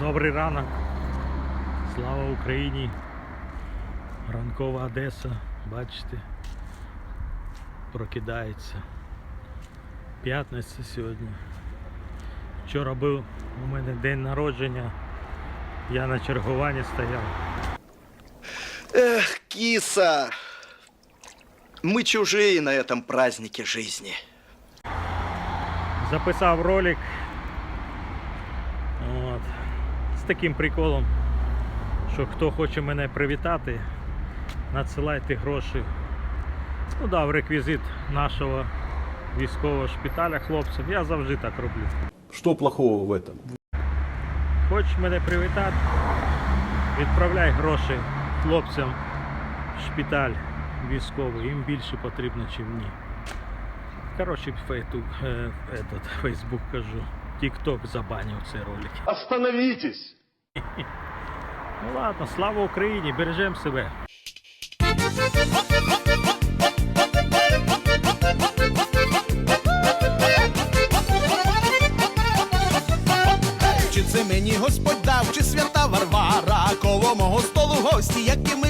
Добрий ранок. Слава Україні. Ранкова Одеса, бачите, прокидається. П'ятниця сьогодні. Вчора був у мене день народження. Я на чергуванні стояв. Эх, киса! Мы чужие на этом празднике жизни. Записав ролик. Таким приколом, що хто хоче мене привітати, надсилайте гроші. Ну дав реквізит нашого військового шпиталя хлопцям. Я завжди так роблю. Что плохого в этом? Хочеш мене привітати, відправляй гроші хлопцям в шпиталь військовий. Їм більше потрібно, ніж мені. Коротше, фейту, е, этот, Фейсбук кажу. Тікток забанив цей ролик. Остановитесь! Ну ладно, слава Україні, бережемо себе. Чи це мені господь дав, чи свята Варвара, коло мого столу гості, як і ми.